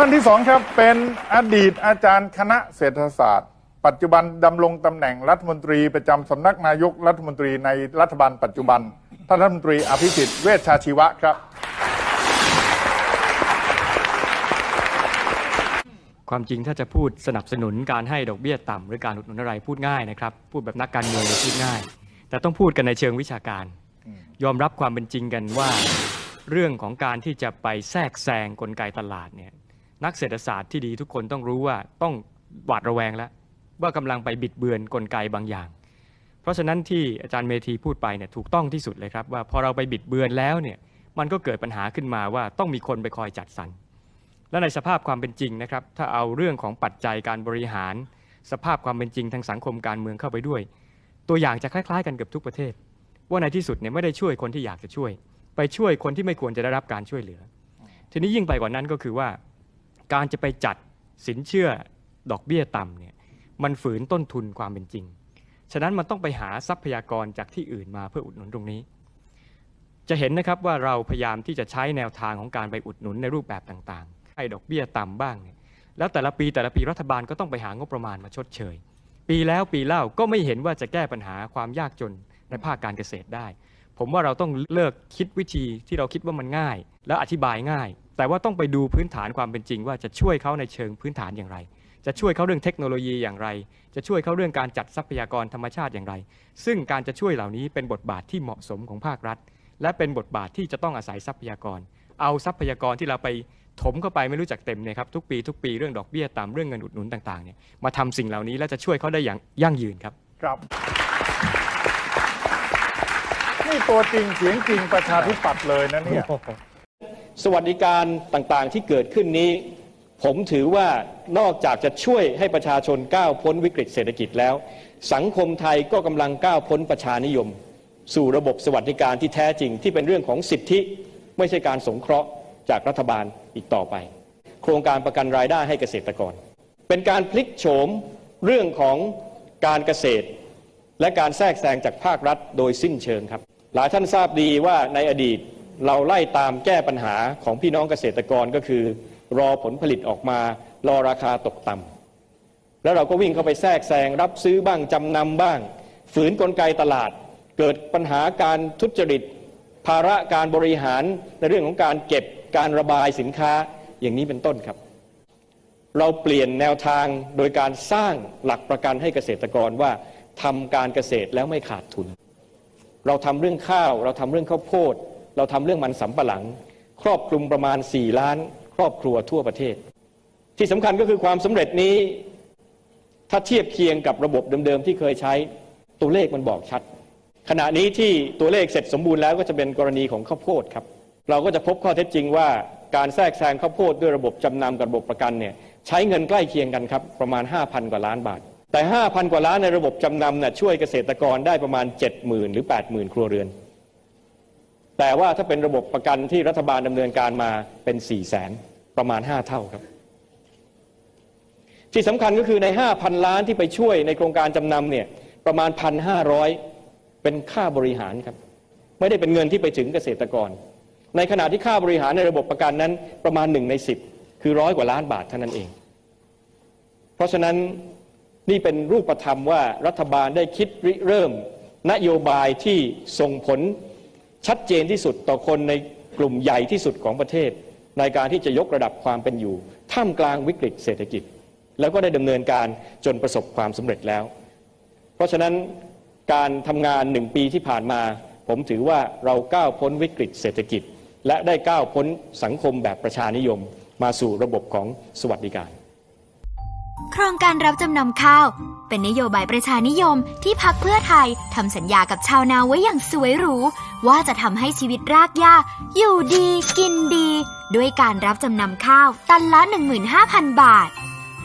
ท่านที่สองครับเป็นอดีตอาจารย์คณะเศรษฐศาสตร์ ปัจจุบันดำรงตำแหน่งรัฐมนตรีประจำสำนักนายกรัฐมนตรีในรัฐบาลปัจจุบัน ท่านรัฐมนตรีอภิสิทธิ์เวชชาชีวะครับ ความจริงถ้าจะพูดสนับสนุนการให้ดอกเบี้ยต่ำหรือการอุดหนุนอะไรพูดง่ายนะครับ พูดแบบนักการเมืองพูดง่าย แต่ต้องพูดกันในเชิงวิชาการ ยอมรับความเป็นจริงกันว่า เรื่องของการที่จะไปแทรกแซงกลไกตลาดเนี่ย นักเศรษฐศาสตร์ที่ดีทุกคนต้องรู้ว่าต้องหวาดระแวงแล้วว่ากำลังไปบิดเบือนกลไกบางอย่าง เพราะฉะนั้นที่อาจารย์เมธีพูดไปเนี่ยถูกต้องที่สุดเลยครับว่าพอเราไปบิดเบือนแล้วเนี่ยมันก็เกิดปัญหาขึ้นมาว่าต้องมีคนไปคอยจัดสรรและในสภาพความเป็นจริงนะครับ ถ้าเอาเรื่องของปัจจัยการบริหาร สภาพความเป็นจริงทางสังคมการเมืองเข้าไปด้วย ตัวอย่างจะคล้ายๆ กันเกือบทุกประเทศ ว่าในที่สุดเนี่ยไม่ได้ช่วยคนที่อยากจะช่วย ไปช่วยคนที่ไม่ควรจะได้รับการช่วยเหลือ ทีนี้ยิ่งไปกว่านั้นก็คือว่า การจะไปจัดสินเชื่อดอกเบี้ยต่ำเนี่ยมันฝืนต้นทุนความเป็นจริง ฉะนั้นมันต้องไปหาทรัพยากรจากที่อื่นมาเพื่ออุดหนุนตรงนี้ จะเห็นนะครับว่าเราพยายามที่จะใช้แนวทางของการไปอุดหนุนในรูปแบบต่างๆ ให้ดอกเบี้ยต่ำบ้างเนี่ยแล้วแต่ละปีแต่ละปีรัฐบาลก็ต้องไปหางบประมาณมาชดเชย ปีแล้วปีเล่าก็ไม่เห็นว่าจะแก้ปัญหาความยากจนในภาคการเกษตรได้ ผมว่าเราต้องเลิกคิดวิธีที่เราคิดว่ามันง่าย และอธิบายง่าย แต่ว่าต้องไปดูพื้นฐานความเป็นจริง ว่าจะช่วยเขาในเชิงพื้นฐานอย่างไร จะช่วยเขาเรื่องเทคโนโลยีอย่างไร จะช่วยเขาเรื่องการจัดทรัพยากรธรรมชาติอย่างไร ซึ่งการจะช่วยเหล่านี้เป็นบทบาทที่เหมาะสมของภาครัฐ และเป็นบทบาทที่จะต้องอาศัยทรัพยากร เอาทรัพยากรที่เราไปถมเข้าไปไม่รู้จักเต็มเนี่ยครับทุกปีทุกปีเรื่องดอกเบี้ยตามเรื่องเงินอุดหนุนต่างๆเนี่ยมาทำสิ่งเหล่านี้และจะช่วยเขาได้อย่างยั่งยืนครับครับนี่ตัวจริงเสียงจริงประชาธิปัตย์เลยนะเนี่ย สวัสดิการต่างๆที่เกิดขึ้นนี้ ผมถือว่านอกจากจะช่วยให้ประชาชนก้าวพ้นวิกฤตเศรษฐกิจแล้ว สังคมไทยก็กำลังก้าวพ้นประชานิยม สู่ระบบสวัสดิการที่แท้จริงที่เป็นเรื่องของสิทธิ ไม่ใช่การสงเคราะห์จากรัฐบาลอีกต่อไป โครงการประกันรายได้ให้เกษตรกร เป็นการพลิกโฉมเรื่องของการเกษตร และการแทรกแซงจากภาครัฐโดยสิ้นเชิงครับ หลายท่านทราบดีว่าในอดีต เราไล่ตามแก้ปัญหาของพี่น้องเกษตรกรก็คือ รอผลผลิตออกมา รอราคาตกต่ำแล้วเราก็วิ่งเข้าไปแทรกแซงรับซื้อบ้างจำนำบ้าง ฝืนกลไกตลาด เกิดปัญหาการทุจริต ภาระการบริหารในเรื่องของการเก็บการระบายสินค้าอย่างนี้เป็นต้นครับ เราเปลี่ยนแนวทางโดยการสร้างหลักประกันให้เกษตรกรว่าทำการเกษตรแล้วไม่ขาดทุน เราทำเรื่องข้าว เราทำเรื่องข้าวโพด เราทำเรื่องมันสำปะหลัง ครอบคลุมประมาณ 4 ล้าน ครอบครัวทั่วประเทศ ที่สำคัญก็คือความสำเร็จนี้ ถ้าเทียบเคียงกับระบบเดิมๆที่เคยใช้ตัวเลขมันบอกชัด ขณะนี้ที่ตัวเลขเสร็จสมบูรณ์แล้วก็จะเป็นกรณีของข้าวโพดครับ เราก็จะพบข้อเท็จจริงว่าการแทรกแซงข้าวโพดด้วยระบบจำนำกับระบบประกันเนี่ยใช้เงินใกล้เคียงกันครับประมาณ 5,000 กว่าล้านบาท แต่ 5,000 กว่าล้านในระบบจำนำน่ะช่วยเกษตรกรได้ประมาณ 70,000 หรือ 80,000 ครัวเรือน แต่ว่าถ้าเป็นระบบประกันที่รัฐบาลดำเนินการมาเป็น4 0 0แสนประมาณ 5 เท่าครับ ที่สำคัญก็คือใน 5,000 ล้านที่ไปช่วยในโครงการจำนำเนี่ยประมาณ 1,500 เป็นค่าบริหารครับ ไม่ได้เป็นเงินที่ไปถึงเกษตรกร ในขณะที่ค่าบริหารในระบบประกันนั้นประมาณหนึ่งในสิบคือร้อยกว่าล้านบาทเท่านั้นเอง เพราะฉะนั้นนี่เป็นรูปธรรมว่ารัฐบาลได้คิดริเริ่ม นโยบายที่ส่งผล ชัดเจนที่สุดต่อคนในกลุ่มใหญ่ที่สุดของประเทศ ในการที่จะยกระดับความเป็นอยู่ ท่ามกลางวิกฤตเศรษฐกิจ แล้วก็ได้ดำเนินการจนประสบความสำเร็จแล้ว เพราะฉะนั้นการทำงานหนึ่งปีที่ผ่านมา ผมถือว่าเราก้าวพ้นวิกฤตเศรษฐกิจ และได้ก้าวพ้นสังคมแบบประชานิยม มาสู่ระบบของสวัสดิการ โครงการรับจำนำข้าว เป็นนโยบายประชานิยมที่พักเพื่อไทยทำสัญญากับชาวนาไว้อย่างสวยหรู ว่าจะทำให้ชีวิตรากหญ้าอยู่ดีกินดี ด้วยการรับจำนำข้าว ตันละ 15,000 บาท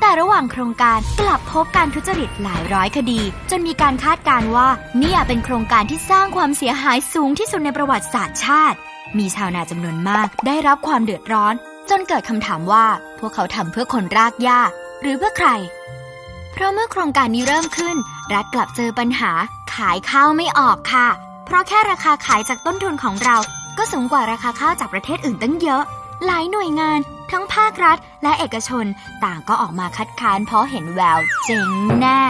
แต่ระหว่างโครงการกลับพบการทุจริตหลายร้อยคดี จนมีการคาดการณ์ว่าเนี่ยเป็นโครงการที่สร้างความเสียหายสูงที่สุดในประวัติศาสตร์ชาติ มีชาวนาจำนวนมากได้รับความเดือดร้อน จนเกิดคำถามว่า พวกเขาทำเพื่อคนรากหญ้า หรือเพื่อใคร เพราะเมื่อโครงการนี้เริ่มขึ้น รัฐกลับเจอปัญหา ขายข้าวไม่ออกค่ะ เพราะแค่ราคาขายจากต้นทุนของเรา ก็สูงกว่าราคาข้าวจากประเทศอื่นตั้งเยอะ หลายหน่วยงานทั้งภาครัฐและเอกชนต่างก็ออกมาคัดค้านเพราะเห็นแววเจ๋งแน่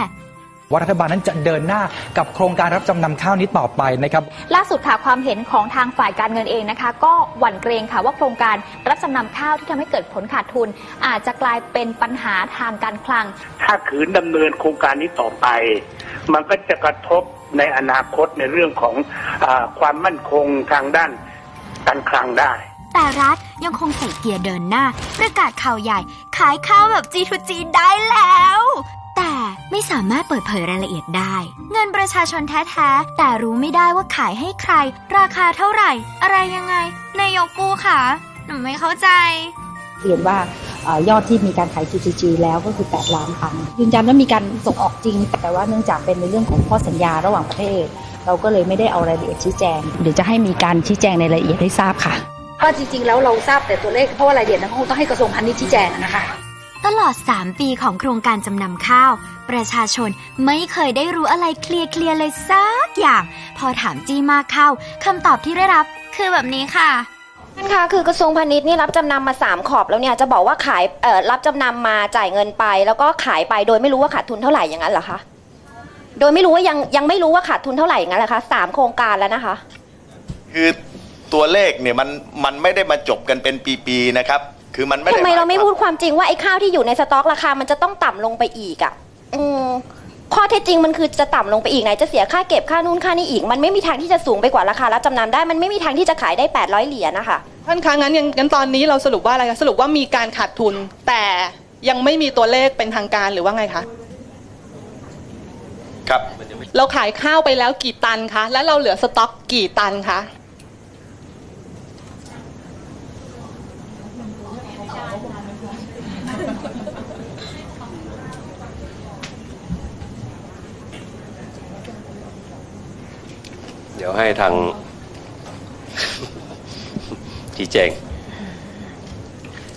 ว่ารัฐบาลนั้นจะเดินหน้ากับโครงการรับจำนำข้าวนี้ต่อไปนะครับ ล่าสุดค่ะความเห็นของทางฝ่ายการเงินเองนะคะ ก็หวั่นเกรงค่ะว่าโครงการรับจำนำข้าวที่ทำให้เกิดผลขาดทุน อาจจะกลายเป็นปัญหาทางการคลัง ถ้าขืนดำเนินโครงการนี้ต่อไป มันก็จะกระทบในอนาคตในเรื่องของอาความมั่นคงทางด้านการคลังได้ แต่รัฐยังคงใส่เกียร์เดินหน้า ประกาศข่าวใหญ่ ขายข้าวแบบ G2G ได้แล้ว แต่ ไม่สามารถเปิดเผยรายละเอียดได้ เงินประชาชนแท้ๆ แต่รู้ไม่ได้ว่าขายให้ใคร ราคาเท่าไหร่ อะไรยังไงนายกปูค่ะ หนูไม่เข้าใจเรียนว่าเอ่อยอดที่มีการขาย GGG แล้วก็คือ 8 ล้านตันยืนยันว่ามีการส่งออกจริง แต่ว่าเนื่องจากเป็นในเรื่องของข้อสัญญาระหว่างประเทศ เราก็เลยไม่ได้เอารายละเอียดชี้แจง เดี๋ยวจะให้มีการชี้แจงในรายละเอียดให้ทราบค่ะ ก็จริงๆ แล้วเราทราบแต่ตัวเลขเพราะว่ารายละเอียดนั้นคงต้องให้กระทรวงพาณิชย์ชี้แจงนะคะ ตลอด 3 ปีของโครงการจำนำข้าว ประชาชนไม่เคยได้รู้อะไรเคลียร์ๆเลยสักอย่าง พอถามจี้มากเข้าคำตอบที่ได้รับ คือแบบนี้ค่ะท่านคะคือกระทรวงพาณิชย์นี่รับจำนำมา 3 ขอบแล้วเนี่ยจะบอกว่าขายเอ่อรับจำนำมาจ่ายเงินไป แล้วก็ขายไปโดยไม่รู้ว่าขาดทุนเท่าไหร่อย่างนั้นเหรอคะโดยไม่รู้ว่ายังยังไม่รู้ว่าขาดทุนเท่าไหร่อย่างนั้นเหรอคะสามโครงการแล้วนะคะ คือตัวเลขเนี่ยมันมันไม่ได้มาจบกันเป็นปีๆนะครับ คือมันไม่ได้ทำไมเราไม่หยควพูดความจริงว่าไอ้ข้าวที่อยู่ในสต็อกราคา มันจะต้องต่ำลงไปอีกอะ่ะอืมข้อเท็จจริงมันคือจะต่ำลงไปอีกไหนจะเสียค่าเก็บค่านู่นค่านี่อีก มันไม่มีทางที่จะสูงไปกว่าราคารับจำนำได้ มันไม่มีทางที่จะขายได้ 800 เหรียญนะคะท่านคะงั้นงั้นงั้นตอนนี้เราสรุปว่าอะไรคะสรุปว่ามีการขาดทุน แต่ยังไม่มีตัวเลขเป็นทางการหรือว่าไงคะครับ เราขายข้าวไปแล้วกี่ตันคะ แล้วเราเหลือสต็อกกี่ตันคะ เดี๋ยวให้ทางชี้แจง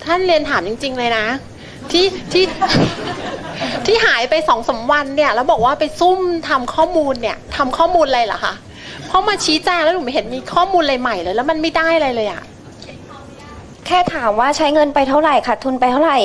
ท่านเรียนถามจริง ๆ เลยนะ ที่ที่ที่หายไปสองสามวันเนี่ย แล้วบอกว่าไปซุ่มทำข้อมูลเนี่ยทำข้อมูลอะไรเหรอคะเพราะมาชี้แจงแล้วหนูไม่เห็นมีข้อมูลอะไรใหม่เลย แล้วมันไม่ได้อะไรเลยอะแค่ถามว่าใช้เงินไปเท่าไหร่ขาดทุนไปเท่าไหร่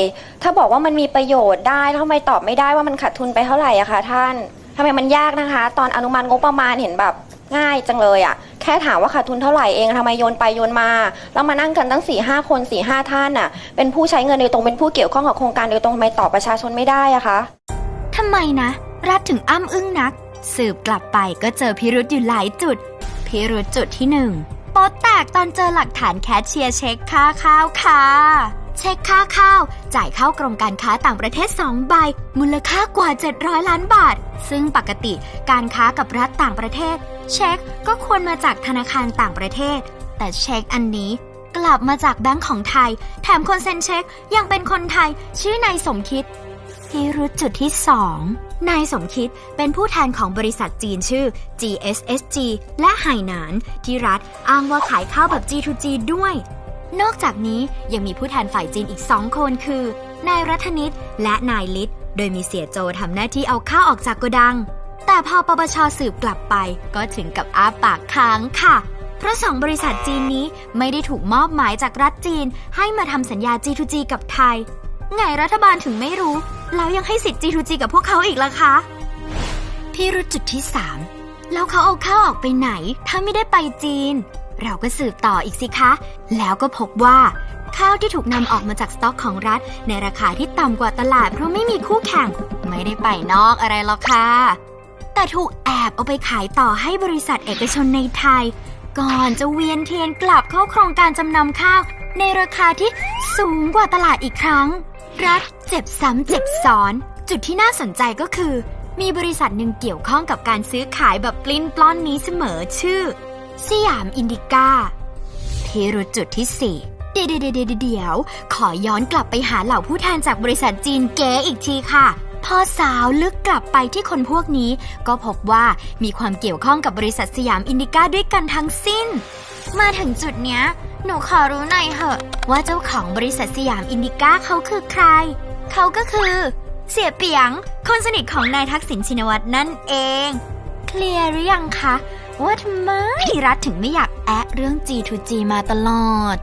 ถ้าบอกว่ามันมีประโยชน์ได้แล้วทำไมตอบไม่ได้ว่ามันขาดทุนไปเท่าไหร่อะคะท่านทำไมมันยากนะคะ ตอนอนุมัติงบประมาณเห็นแบบ ง่ายจังเลยอะแค่ถามว่าขาดทุนเท่าไหร่เองทำไมโยนไปโยนมา แล้วมานั่งกันตั้ง4ี่ห้าคน4ี่ห้าท่านน่ะ เป็นผู้ใช้เงินโดยตรงเป็นผู้เกี่ยวข้องกับโครงการโดยตรงทำไมตอบประชาชนไม่ได้อะคะทำไมนะ รัฐถึงอ้ำอึ้งนัก สืบกลับไปก็เจอพิรุษอยู่หลายจุด พิรุษจุดที่หนึ่งโป๊แตกตอนเจอหลักฐานแคชเชียร์เช็คค่าข้าวค่ะ เช็คค่าข้าว จ่ายเข้ากรมการค้าต่างประเทศ 2 ใบ มูลค่ากว่า 700 ล้านบาท ซึ่งปกติการค้ากับรัฐต่างประเทศ เช็คก็ควรมาจากธนาคารต่างประเทศ แต่เช็คอันนี้กลับมาจากแบงก์ของไทย แถมคนเซ็นเช็คยังเป็นคนไทย ชื่อนายสมคิดพิรุธจุดที่ 2 นายสมคิดเป็นผู้แทนของบริษัทจีนชื่อ GSSG และไหหนาน ที่รัฐอ้างว่าขายข้าวแบบ G2G ด้วย นอกจากนี้ยังมีผู้แทนฝ่ายจีนอีก2คนคือ นายรัฐนิตและนายลิศโดยมีเสียโจทำหน้าที่เอาข้าวออกจากโกดัง แต่พอปปชสืบกลับไปก็ถึงกับอ้าปากค้างค่ะ เพราะสองบริษัทจีนนี้ไม่ได้ถูกมอบหมายจากรัฐจีน ให้มาทำสัญญา G2G กับไทย ไงรัฐบาลถึงไม่รู้ แล้วยังให้สิทธิ์ G2G กับพวกเขาอีกล่ะคะพี่รุธจุดที่ 3 แล้วเขาเอาข้าวออกไปไหน ถ้าไม่ได้ไปจีน เราก็สืบต่ออีกสิคะ แล้วก็พบว่าข้าวที่ถูกนำออกมาจากสต็อกของรัฐ ในราคาที่ต่ำกว่าตลาดเพราะไม่มีคู่แข่ง ไม่ได้ไปนอกอะไรหรอกค่ะ แต่ถูกแอบเอาไปขายต่อให้บริษัทเอกชนในไทย ก่อนจะเวียนเทียนกลับเข้าโครงการจำนำข้าว ในราคาที่สูงกว่าตลาดอีกครั้ง รัฐเจ็บซ้ำเจ็บซ้อน จุดที่น่าสนใจก็คือ มีบริษัทหนึ่งเกี่ยวข้องกับการซื้อขายแบบปลิ้นปล้อนนี้เสมอชื่อ สยามอินดิก้าพิรุจุดที่4เดี๋ยวเดี๋ยวเดี๋ยวเดี๋ยว ขอย้อนกลับไปหาเหล่าผู้แทนจากบริษัทจีนเก๋อีกทีค่ะพอสาวลึกกลับไปที่คนพวกนี้ ก็พบว่ามีความเกี่ยวข้องกับบริษัทสยามอินดิก้าด้วยกันทั้งสิ้น มาถึงจุดเนี้ย หนูขอรู้หน่อยเหอะ ว่าเจ้าของบริษัทสยามอินดิก้าเขาคือใคร เขาก็คือ เสียเปียง คนสนิทของนายทักษิณชินวัตรนั่นเอง เคลียร์หรือยังคะ ว่าทำไมรัฐถึงไม่อยากแอะเรื่อง G2G มาตลอด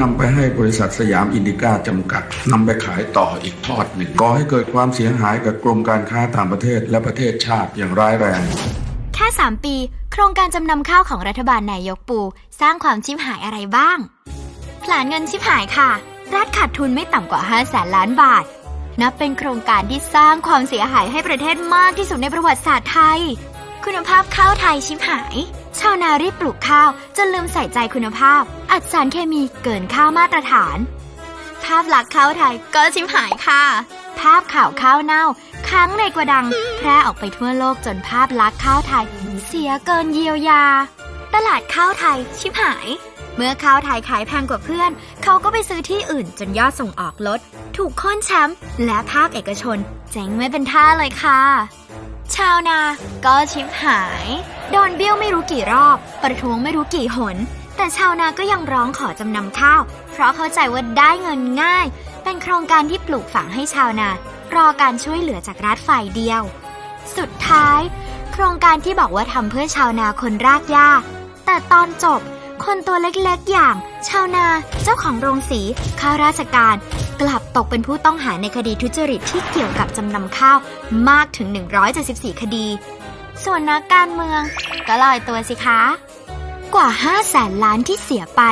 นำไปให้บริษัทสยามอินดิก้าจำกัดนำไปขายต่ออีกทอดหนึ่งก่อให้เกิดความเสียหายกับกรมการค้าต่างประเทศและประเทศชาติอย่างร้ายแรง แค่ 3 ปี โครงการจำนำข้าวของรัฐบาลนายกปู สร้างความชิบหายอะไรบ้างผลานเงินชิบหายค่ะ รัฐขาดทุนไม่ต่ำกว่า 5 แสนล้านบาท นับเป็นโครงการที่สร้างความเสียหายให้ประเทศมากที่สุดในประวัติศาสตร์ไทย คุณภาพข้าวไทยชิบหาย ชาวนารีบปลูกข้าวจนลืมใส่ใจคุณภาพ อัดสารเคมีเกินค่ามาตรฐาน ภาพลักษณ์ข้าวไทยก็ชิบหายค่ะ ภาพข่าวข้าวเน่า ค้างในกระดัง แพร่ออกไปทั่วโลกจนภาพลักษณ์ข้าวไทยเสียเกินเยียวยา ตลาดข้าวไทยชิบหาย เมื่อข้าวไทยขายแพงกว่าเพื่อน เขาก็ไปซื้อที่อื่นจนยอดส่งออกลด ถูกค้นแชมป์และภาคเอกชนเจ๊งไม่เป็นท่าเลยค่ะ ชาวนาก็ชิบหาย โดนเบี้ยวไม่รู้กี่รอบ ประท้วงไม่รู้กี่หน แต่ชาวนาก็ยังร้องขอจำนำข้าว เพราะเข้าใจว่าได้เงินง่าย เป็นโครงการที่ปลูกฝังให้ชาวนารอการช่วยเหลือจากรัฐฝ่ายเดียว สุดท้าย โครงการที่บอกว่าทำเพื่อชาวนาคนรากหญ้า แต่ตอนจบ คนตัวเล็กๆอย่าง ชาวนา เจ้าของโรงสีข้าราชการ กลับตกเป็นผู้ต้องหาในคดีทุจริตที่เกี่ยวกับจำนำข้าวมากถึง 174 คดี ส่วนนักการเมือง ก็ลอยตัวสิคะ กว่า 5 แสนล้านที่เสียไป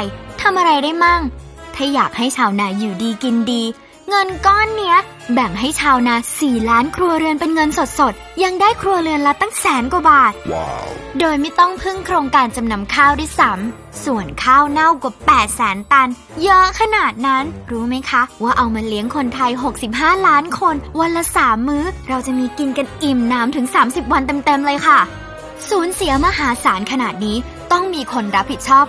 ทำอะไรได้มั่ง ถ้าอยากให้ชาวนาอยู่ดีกินดี เงินก้อนเนี้ย แบ่งให้ชาวนา 4 ล้านครัวเรือนเป็นเงินสดๆ ยังได้ครัวเรือนละตั้งแสนกว่าบาทโดยไม่ต้องพึ่งโครงการจำนำข้าวด้วยซ้ำส่วนข้าวเน่ากว่า8แสนตัน เยอะขนาดนั้น รู้ไหมคะ ว่าเอามาเลี้ยงคนไทย 65 ล้านคน วันละ3มื้อ เราจะมีกินกันอิ่มน้ำถึง 30 วันเต็มๆเลยค่ะ สูญเสียมหาศาลขนาดนี้ต้องมีคนรับผิดชอบ